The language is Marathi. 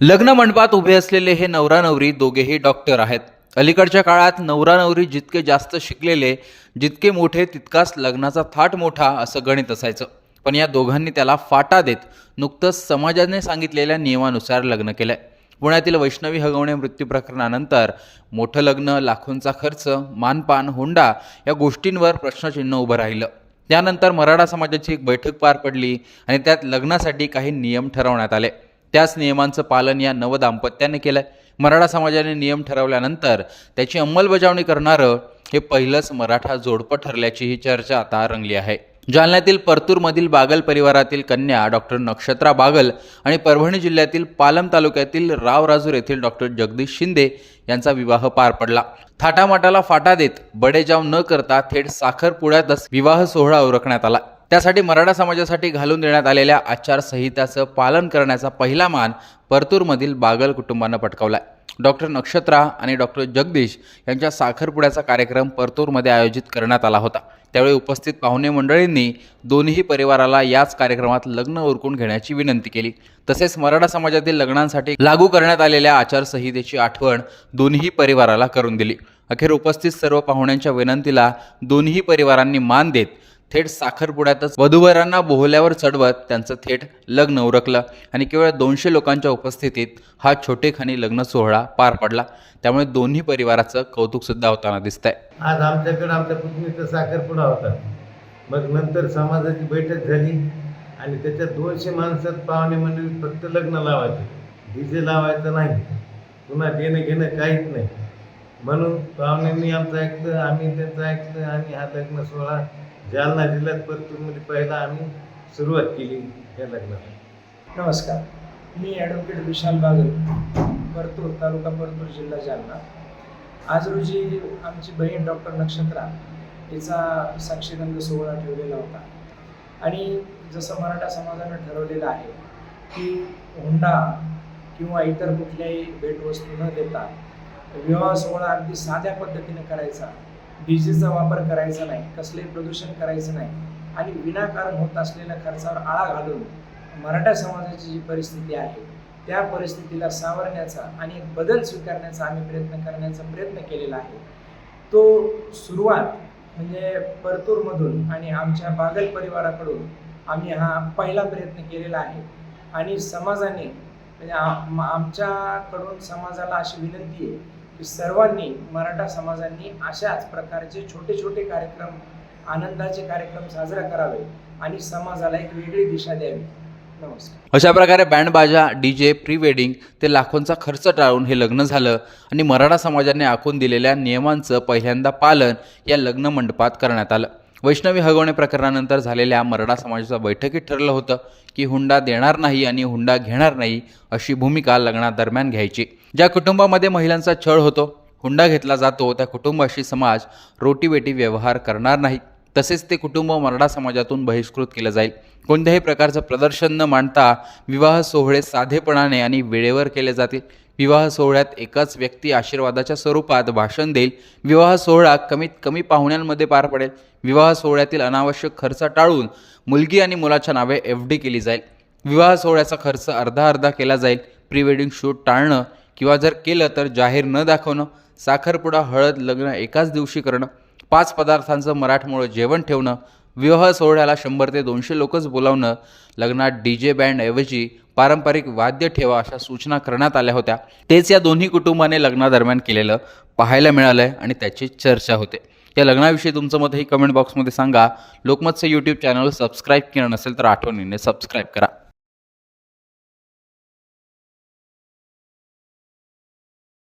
लग्न मंडपात उभे असलेले हे नवरा नवरी दोघेही डॉक्टर आहेत. अलीकडच्या काळात नवरा नवरी जितके जास्त शिकलेले जितके मोठे तितकाच लग्नाचा थाट मोठा असं गणित असायचं. पण या दोघांनी त्याला फाटा देत नुकतंच समाजाने सांगितलेल्या नियमानुसार लग्न केलंय. पुण्यातील वैष्णवी हगवणे मृत्यू प्रकरणानंतर मोठं लग्न लाखोंचा खर्च मानपान हुंडा या गोष्टींवर प्रश्नचिन्ह उभं राहिलं. त्यानंतर मराठा समाजाची एक बैठक पार पडली आणि त्यात लग्नासाठी काही नियम ठरवण्यात आले. त्याच नियमांचं पालन या नवदाम्पत्याने केलं आहे मराठा समाजाने नियम ठरवल्यानंतर त्याची अंमलबजावणी करणारं हे पहिलंच मराठा जोडपं ठरल्याची ही चर्चा आता रंगली आहे. जालन्यातील परतूरमधील बागल परिवारातील कन्या डॉक्टर नक्षत्रा बागल आणि परभणी जिल्ह्यातील पालम तालुक्यातील रावराजूर येथील डॉक्टर जगदीश शिंदे यांचा विवाह पार पडला. थाटामाटाला फाटा देत बडेजाव न करता थेट साखरपुड्यातच विवाह सोहळा उरकण्यात आला. त्यासाठी मराठा समाजासाठी घालून देण्यात आलेल्या आचारसंहिताचं पालन करण्याचा पहिला मान परतूरमधील बागल कुटुंबानं पटकावला डॉक्टर नक्षत्रा आणि डॉक्टर जगदीश यांच्या साखरपुड्याचा कार्यक्रम परतूरमध्ये आयोजित करण्यात आला होता. त्यावेळी उपस्थित पाहुणे मंडळींनी दोन्ही परिवाराला याच कार्यक्रमात लग्न उरकून घेण्याची विनंती केली. तसेच मराठा समाजातील लग्नांसाठी लागू करण्यात आलेल्या आचारसंहितेची आठवण दोन्ही परिवाराला करून दिली. अखेर उपस्थित सर्व पाहुण्यांच्या विनंतीला दोन्ही परिवारांनी मान देत थेट साखरपुड्यातच वधूवरांना बोहल्यावर चढवत त्यांचं थेट लग्न उरकलं. आणि केवळ दोनशे लोकांच्या उपस्थितीत हा छोटेखानी लग्न सोहळा पार पडला. त्यामुळे दोन्ही परिवाराचं कौतुक सुद्धा होताना दिसतंय. आज आमच्याकडे आमच्या पुतणीचा साखरपुडा होता. मग नंतर समाजाची बैठक झाली. आणि त्याच्यात दोनशे माणसात पाहुणे मंडळी फक्त लग्न लावायचे. डीजे लावायचं नाही. पुन्हा देणं घेणं काहीच नाही. म्हणून पाहुण्यांनी आमचं ऐकलं आम्ही त्यांचं ऐकलं आणि हा लग्न सोहळा जालना जिल्ह्यात परतूरमध्ये म्हणजे पहिला आम्ही सुरुवात केली या लग्नाला. नमस्कार. मी ॲडव्होकेट विशाल बागल परतूर तालुका परतूर जिल्हा जालना. आज रोजी आमची बहीण डॉक्टर नक्षत्रा तिचा साक्षीगंध सोहळा ठेवलेला होता. आणि जसं मराठा समाजानं ठरवलेलं आहे की हुंडा किंवा इतर कुठल्याही भेटवस्तू न देता विवाह सोहळा अगदी साध्या पद्धतीने करायचा. डीजेचा वापर करायचा नाही कसलेही प्रदूषण करायचं नाही आणि विनाकारण होत असलेल्या खर्चावर आळा घालून मराठा समाजाची जी परिस्थिती आहे त्या परिस्थितीला सावरण्याचा आणि एक बदल स्वीकारण्याचा आम्ही प्रयत्न करण्याचा प्रयत्न केलेला आहे. तो सुरुवात म्हणजे परतूरमधून आणि आमच्या बागल परिवाराकडून आम्ही हा पहिला प्रयत्न केलेला आहे. आणि समाजाने म्हणजे आम- आमच्याकडून समाजाला अशी विनंती आहे की सर्वांनी मराठा समाजांनी अशाच प्रकारचे छोटे छोटे कार्यक्रम आनंदाचे कार्यक्रम साजरा करावे आणि समाजाला एक वेगळी दिशा द्यावी. नमस्कार. अशा प्रकारे बँड बाजा डी जे प्री वेडिंग ते लाखोंचा खर्च टाळून हे लग्न झालं आणि मराठा समाजाने आखून दिलेल्या नियमांचं पहिल्यांदा पालन या लग्न मंडपात करण्यात आलं. वैष्णवी हगवणे प्रकरणानंतर झालेल्या मराठा समाजाच्या बैठकीत ठरलं होतं की हुंडा देणार नाही आणि हुंडा घेणार नाही अशी भूमिका लग्नादरम्यान घ्यायची. ज्या कुटुंबामध्ये महिलांचा छळ होतो हुंडा घेतला जातो त्या कुटुंबाशी समाज रोटीवेटी व्यवहार करणार नाही. तसेच ते कुटुंब मराठा समाजातून बहिष्कृत केलं जाईल. कोणत्याही प्रकारचं प्रदर्शन न मांडता विवाह सोहळे साधेपणाने आणि वेळेवर केले जातील. विवाह सोहळ्यात एकाच व्यक्ती आशीर्वादाच्या स्वरूपात भाषण देईल. विवाह सोहळा कमीत कमी पाहुण्यांमध्ये पार पडेल. विवाह सोहळ्यातील अनावश्यक खर्च टाळून मुलगी आणि मुलाच्या नावे एफ डी केली जाईल. विवाह सोहळ्याचा खर्च अर्धा अर्धा केला जाईल. प्री वेडिंग शूट टाळणं किंवा जर केलं तर जाहीर न दाखवणं साखरपुडा हळद लग्न एकाच दिवशी करणं पाच पदार्थांचं मराठमोळं जेवण ठेवणं विवाह सोहळ्याला शंभर ते दोनशे लोकच बोलावणं लग्नात डी जे बँडऐवजी पारंपरिक वाद्य ठेवा अशा सूचना करण्यात आल्या होत्या. तेच या दोन्ही कुटुंबाने लग्नादरम्यान केलेलं पाहायला मिळालं आहे आणि त्याची चर्चा होते. या लग्नाविषयी तुमचं मतही कमेंट बॉक्समध्ये सांगा. लोकमतचं यूट्यूब चॅनल सबस्क्राईब केलं नसेल तर आठवणीने सबस्क्राईब करा.